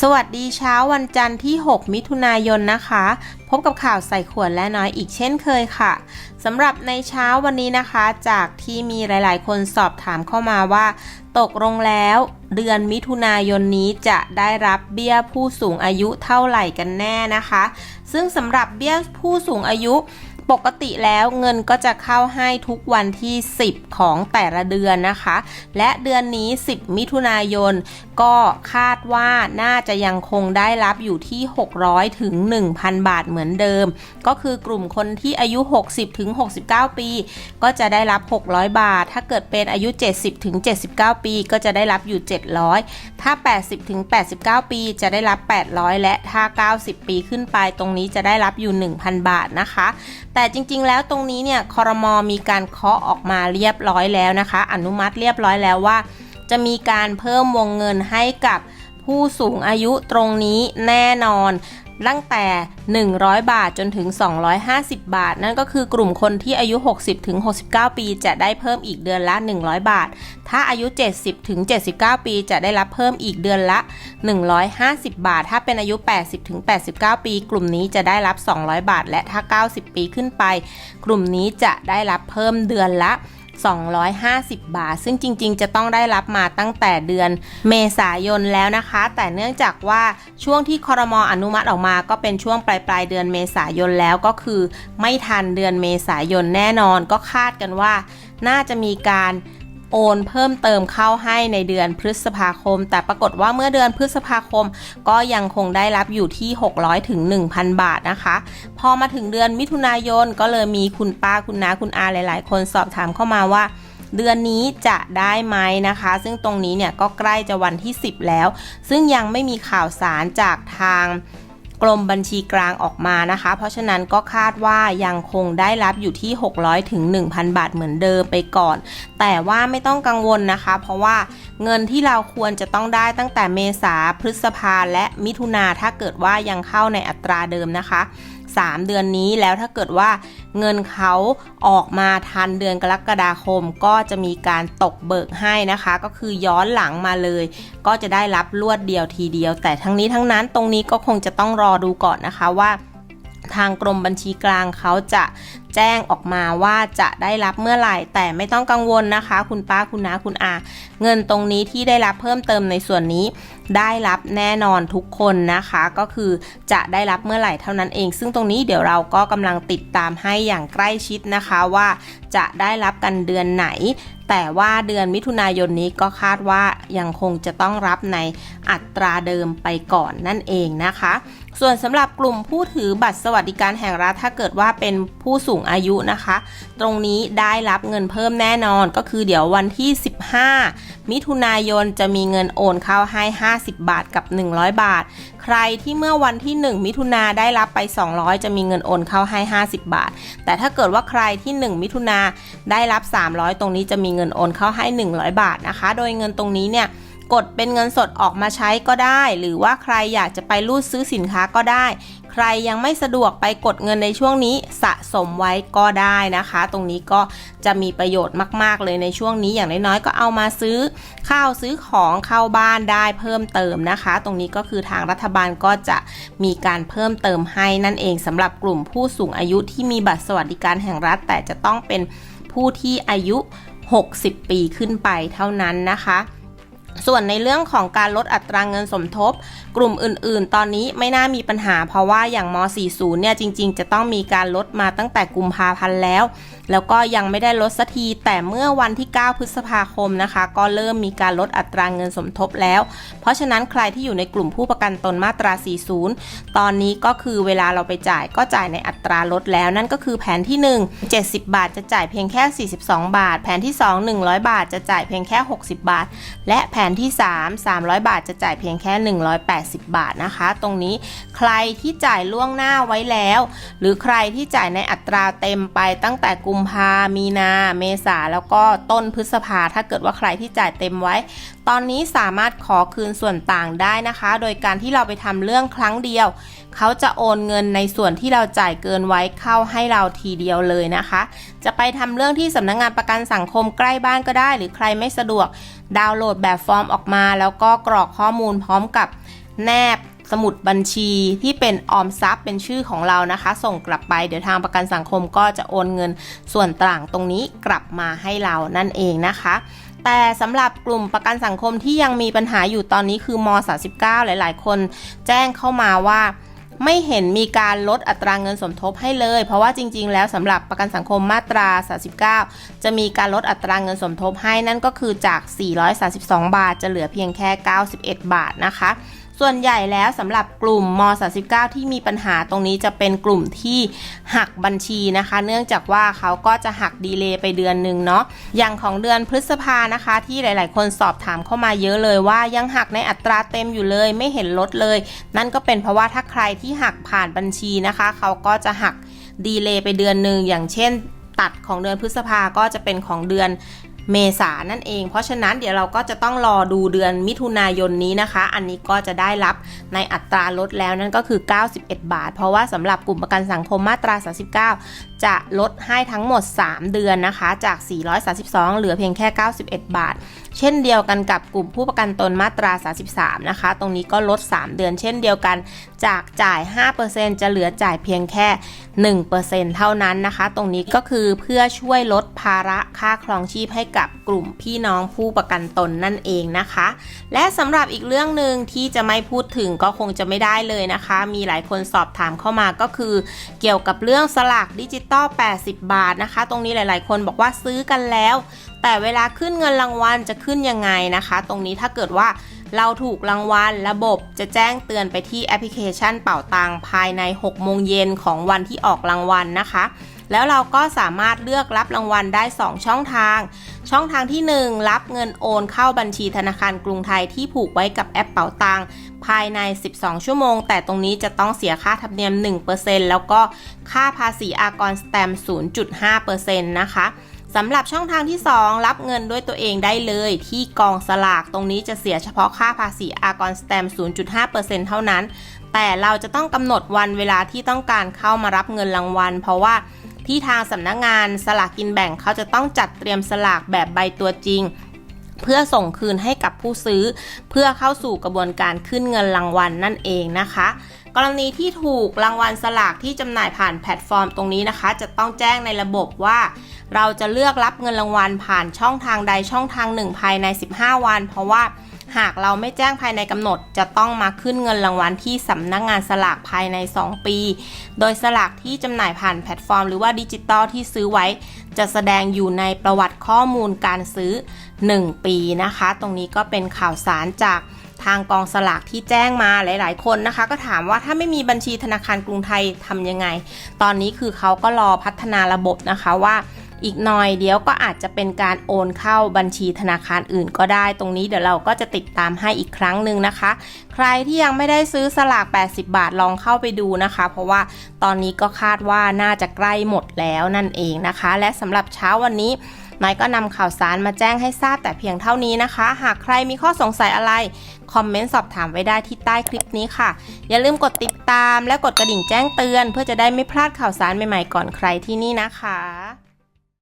สวัสดีเช้าวันจันทร์ที่ 6 มิถุนายนนะคะ พบกับข่าวใส่ขวดและน้อยอีกเช่นเคยค่ะสำหรับในเช้าวันนี้นะคะ จากที่มีหลาย ๆ คนสอบถามเข้ามาว่า ตกลงแล้ว เดือนมิถุนายนนี้จะได้รับเบี้ยผู้สูงอายุเท่าไหร่กันแน่นะคะ ซึ่งสำหรับเบี้ยผู้สูงอายุ ปกติแล้วเงินก็จะเข้าให้ทุกวันที่ 10 ของแต่ละเดือนนะคะ และเดือนนี้ 10 มิถุนายน ก็คาดว่าน่าจะยังคงได้รับอยู่ที่ 600 ถึง 1,000 บาทเหมือนเดิม ก็คือกลุ่มคนที่อายุ 60 ถึง 69 ปี ก็จะได้รับ 600 บาท ถ้าเกิดเป็นอายุ 70 ถึง 79 ปี ก็จะได้รับอยู่ 700 ถ้า 80 ถึง 89 ปี จะได้รับ 800 และถ้า 90 ปีขึ้นไปตรงนี้จะได้รับอยู่ 1,000 บาทนะคะแต่จริงๆ แล้วตรงนี้เนี่ยคอรมอมีการเคาะออกมาเรียบร้อยแล้วนะคะ อนุมัติเรียบร้อยแล้วว่า จะมีการเพิ่มวงเงินให้กับผู้สูงอายุตรงนี้แน่นอน ตั้งแต่ 100 บาทจนถึง 250 บาท นั่นก็คือกลุ่มคนที่อายุ 60ถึง69 ปี จะได้เพิ่มอีกเดือนละ 100 บาท ถ้าอายุ 70ถึง79 ปี จะได้รับเพิ่มอีกเดือนละ 150 บาท ถ้าเป็นอายุ 80ถึง89 ปี กลุ่มนี้จะได้รับ 200 บาท และถ้า 90 ปีขึ้นไป กลุ่มนี้จะได้รับเพิ่มเดือนละ 250 บาท ซึ่งจริงๆ จะต้องได้รับมาตั้งแต่เดือนเมษายนแล้วนะคะ แต่เนื่องจากว่าช่วงที่คอรมออนุมัติออกมาก็เป็นช่วงปลายปลายๆเดือนเมษายนแล้วก็คือ ไม่ทันเดือนเมษายนแน่นอนก็คาดกันว่า น่าจะมีการ โอนเพิ่มเติมเข้าให้ในเดือนพฤษภาคม แต่ปรากฏว่าเมื่อเดือนพฤษภาคม ก็ยังคงได้รับอยู่ที่ 600ถึง1,000 บาทนะคะ พอมาถึงเดือนมิถุนายนก็เลยมีคุณป้าคุณน้าคุณอาหลาย ๆ คนสอบถามเข้ามาว่าเดือนนี้จะได้ไหมนะคะ ซึ่งตรงนี้เนี่ยก็ใกล้จะวันที่ 10 แล้ว ซึ่งยังไม่มีข่าวสารจากทาง กรมบัญชีกลางออกมานะคะ เพราะฉะนั้นก็คาดว่ายังคงได้รับอยู่ที่ 600ถึง1,000 บาทเหมือนเดิมไปก่อน แต่ว่าไม่ต้องกังวลนะคะ เพราะว่าเงินที่เราควรจะต้องได้ตั้งแต่เมษาพฤษภาและมิถุนาถ้าเกิดว่ายังเข้าในอัตราเดิมนะคะ 3 เดือนนี้แล้วถ้าเกิดว่าเงินเขาออกมาทันเดือนกรกฎาคม ก็จะมีการตกเบิกให้นะคะ ก็คือย้อนหลังมาเลย ก็จะได้รับรวดเดียวทีเดียว แต่ทั้งนี้ทั้งนั้นตรงนี้ก็คงจะต้องรอดูก่อนนะคะว่า ทางกรมบัญชีกลางเขาจะแจ้งออกมาว่าจะได้รับเมื่อไหร่ แต่ไม่ต้องกังวลนะคะ คุณป้าคุณน้าคุณอา เงินตรงนี้ที่ได้รับเพิ่มเติมในส่วนนี้ ได้รับแน่นอนทุกคนนะคะ ก็คือจะได้รับเมื่อไหร่เท่านั้นเอง ซึ่งตรงนี้เดี๋ยวเราก็กำลังติดตามให้อย่างใกล้ชิดนะคะว่าจะได้รับกันเดือนไหน แต่ว่าเดือนมิถุนายนนี้ก็คาดว่ายังคงจะต้องรับใน อัตราเดิมไปก่อนนั่นเองนะคะ ส่วนสำหรับกลุ่มผู้ถือบัตรสวัสดิการแห่งรัฐถ้าเกิดว่าเป็นผู้สูงอายุนะคะ ตรงนี้ได้รับเงินเพิ่มแน่นอนก็คือเดี๋ยววันที่ 15 มิถุนายนจะมีเงินโอนเข้าให้ 50 บาทกับ 100 บาท ใครที่เมื่อวันที่ 1 มิถุนาได้รับไป 200 จะมีเงินโอนเข้าให้ 50 บาท แต่ถ้าเกิดว่าใครที่ 1 มิถุนาได้รับ 300 ตรงนี้จะมีเงินโอนเข้าให้ 100 บาทนะคะ โดยเงินตรงนี้เนี่ย กดเป็นเงินสดออกมาใช้ก็ได้ หรือว่าใครอยากจะไปรูดซื้อสินค้าก็ได้ ใครยังไม่สะดวกไปกดเงินในช่วงนี้สะสมไว้ก็ได้นะคะ ตรงนี้ก็จะมีประโยชน์มาก ๆ เลยในช่วงนี้อย่างน้อยๆก็เอามาซื้อข้าวซื้อของเข้าบ้านได้เพิ่มเติมนะคะ ตรงนี้ก็คือทางรัฐบาลก็จะมีการเพิ่มเติมให้นั่นเองสำหรับกลุ่มผู้สูงอายุที่มีบัตรสวัสดิการแห่งรัฐ แต่จะต้องเป็นผู้ที่อายุ 60 ปีขึ้นไปเท่านั้นนะคะ ส่วนในเรื่องของการลดอัตราเงินสมทบ กลุ่มอื่นๆ ตอนนี้ไม่น่ามีปัญหา เพราะว่าอย่างม .40 เนี่ยจริง ๆ จะต้องมีการลดมาตั้งแต่กุมภาพันธ์แล้ว แล้วก็ยังไม่ได้ลดสักที แต่เมื่อวันที่ 9 พฤษภาคมนะคะ ก็เริ่มมีการลดอัตราเงินสมทบแล้ว เพราะฉะนั้นใครที่อยู่ในกลุ่มผู้ประกันตนมาตรา 40 ตอนนี้ก็คือเวลาเราไปจ่ายก็จ่ายในอัตราลดแล้ว นั่นก็คือแผนที่ 1 70 บาทจะจ่ายเพียงแค่ 42 บาท แผนที่ 2 100 บาท จะจ่ายเพียงแค่ 60 บาท และแผนนที่ 3 300 บาทจะจ่ายเพียงแค่ 180 บาทนะคะ ตรงนี้ใครที่จ่ายล่วงหน้าไว้แล้ว หรือใครที่จ่ายในอัตราเต็มไปตั้งแต่กุมภามีนา เมษาแล้วก็ต้นพฤษภาถ้าเกิดว่าใครที่จ่ายเต็มไว้ ตอนนี้สามารถขอคืนส่วนต่างได้นะคะ โดยการที่เราไปทำเรื่องครั้งเดียว เขาจะโอนเงินในส่วนที่เราจ่ายเกินไว้เข้าให้เราทีเดียวเลยนะคะ จะไปทำเรื่องที่สำนักงงานประกันสังคมใกล้บ้านก็ได้ หรือใครไม่สะดวกดาวน์โหลดแบบฟอร์มออกมา แล้วก็กรอกข้อมูลพร้อมกับแนบสมุดบัญชีที่เป็นออมทรัพย์เป็นชื่อของเรานะคะ ส่งกลับไปเดี๋ยวทางประกันสังคมก็จะโอนเงินส่วนต่างตรงนี้กลับมาให้เรานั่นเองนะคะแต่สำหรับกลุ่มประกันสังคมที่ยังมีปัญหาอยู่ตอนนี้คือม 39 หลาย ๆ คนแจ้งเข้ามาว่า ไม่เห็นมีการลดอัตราเงินสมทบให้เลย เพราะว่าจริง ๆ แล้วสำหรับประกันสังคมมาตรา 39 จะมีการลดอัตราเงินสมทบให้นั่นก็คือจาก 432 บาท จะเหลือเพียงแค่ 91 บาทนะคะ ส่วนใหญ่แล้วสำหรับกลุ่มม 39 ที่มีปัญหาตรงนี้จะเป็นกลุ่มที่หักบัญชีนะคะ เนื่องจากว่าเขาก็จะหักดีเลย์ไปเดือนหนึ่งเนาะอย่างของเดือนพฤษภานะคะ ที่หลาย ๆ คนสอบถามเข้ามาเยอะเลยว่ายังหักในอัตราเต็มอยู่เลย ไม่เห็นลดเลย นั่นก็เป็นเพราะว่าถ้าใครที่หักผ่านบัญชีนะคะ เขาก็จะหักดีเลย์ไปเดือนหนึ่งอย่างเช่น ตัดของเดือนพฤษภาก็จะเป็นของเดือน เมษานั่นเอง เพราะฉะนั้นเดี๋ยวเราก็จะต้องรอดูเดือนมิถุนายนนี้นะคะ อันนี้ก็จะได้รับในอัตราลดแล้วนั่นก็คือ 91 บาท เพราะว่าสำหรับกลุ่มประกันสังคมมาตรา 39 จะลดให้ทั้งหมด 3 เดือนนะคะ จาก 432 เหลือเพียงแค่ 91 บาท เช่นเดียวกันกับกลุ่มผู้ประกันตนมาตรา 33 นะคะ ตรงนี้ก็ลด 3 เดือน เช่นเดียวกัน จากจ่าย 5%จะเหลือจ่ายเพียงแค่ 1%เท่านั้นนะคะ ตรงนี้ก็คือเพื่อช่วยลดภาระค่าครองชีพให้กับกลุ่มพี่น้องผู้ประกันตนนั่นเองนะคะ และสำหรับอีกเรื่องหนึ่งที่จะไม่พูดถึงก็คงจะไม่ได้เลยนะคะ มีหลายคนสอบถามเข้ามาก็คือ เกี่ยวกับเรื่องสลากดิจิตอล 80 บาทนะคะ ตรงนี้หลาย ๆ คนบอกว่าซื้อกันแล้ว แต่เวลาขึ้นเงินรางวัลจะขึ้นยังไงนะคะ ตรงนี้ถ้าเกิดว่าเราถูกรางวัลระบบจะแจ้งเตือนไปที่แอปพลิเคชันเป่าตังภายใน 6 โมงเย็นของวันที่ออกรางวัลนะคะ แล้วเราก็สามารถเลือกรับรางวัลได้ 2 ช่องทาง ช่องทางที่ 1 รับเงินโอนเข้าบัญชีธนาคารกรุงไทยที่ผูกไว้กับแอปเป๋าตังภายใน 12 ชั่วโมง แต่ตรงนี้จะต้องเสียค่าธรรมเนียม 1%แล้วก็ค่าภาษีอากรสแตมป์0.5%นะคะสำหรับช่องทางที่ 2 รับเงินด้วยตัวเองได้เลย ที่กองสลากตรงนี้จะเสียเฉพาะค่าภาษีอากรสแตมป์0.5%เท่านั้น แต่เราจะต้องกำหนดวันเวลาที่ต้องการเข้ามารับเงินรางวัล เพราะว่า ที่ทางสำนักงงานสลากกินแบ่งเขาจะต้องจัดเตรียมสลากแบบใบตัวจริง เพื่อส่งคืนให้กับผู้ซื้อ เพื่อเข้าสู่กระบวนการขึ้นเงินรางวัลนั่นเองนะคะกรณีที่ถูกรางวัลสลากที่จำหน่ายผ่านแพลตฟอร์มตรงนี้นะคะ จะต้องแจ้งในระบบว่า เราจะเลือกรับเงินรางวัลผ่านช่องทางใดช่องทางหนึ่งภายใน 15 วัน เพราะว่า หากเราไม่แจ้งภายในกำหนด จะต้องมาขึ้นเงินรางวัลที่สำนักงงานสลากภายใน 2 ปี โดยสลากที่จำหน่ายผ่านแพลตฟอร์ม หรือว่าดิจิตอลที่ซื้อไว้ จะแสดงอยู่ในประวัติข้อมูลการซื้อ 1 ปีนะคะ ตรงนี้ก็เป็นข่าวสารจากทางกองสลากที่แจ้งมาหลาย ๆ คนนะคะ ก็ถามว่าถ้าไม่มีบัญชีธนาคารกรุงไทยทำยังไง ตอนนี้คือเขาก็รอพัฒนาระบบนะคะว่า อีกหน่อยเดี๋ยวก็อาจจะเป็นการโอนเข้าบัญชีธนาคารอื่นก็ได้ ตรงนี้เดี๋ยวเราก็จะติดตามให้อีกครั้งหนึ่งนะคะ ใครที่ยังไม่ได้ซื้อสลาก 80 บาทลองเข้าไปดูนะคะ เพราะว่าตอนนี้ก็คาดว่าน่าจะใกล้หมดแล้วนั่นเองนะคะ และสำหรับเช้าวันนี้นายก็นำข่าวสารมาแจ้งให้ทราบแต่เพียงเท่านี้นะคะ หากใครมีข้อสงสัยอะไร คอมเมนต์สอบถามไว้ได้ที่ใต้คลิปนี้ค่ะ อย่าลืมกดติดตามและกดกระดิ่งแจ้งเตือน เพื่อจะได้ไม่พลาดข่าวสารใหม่ๆก่อนใครที่นี่นะคะ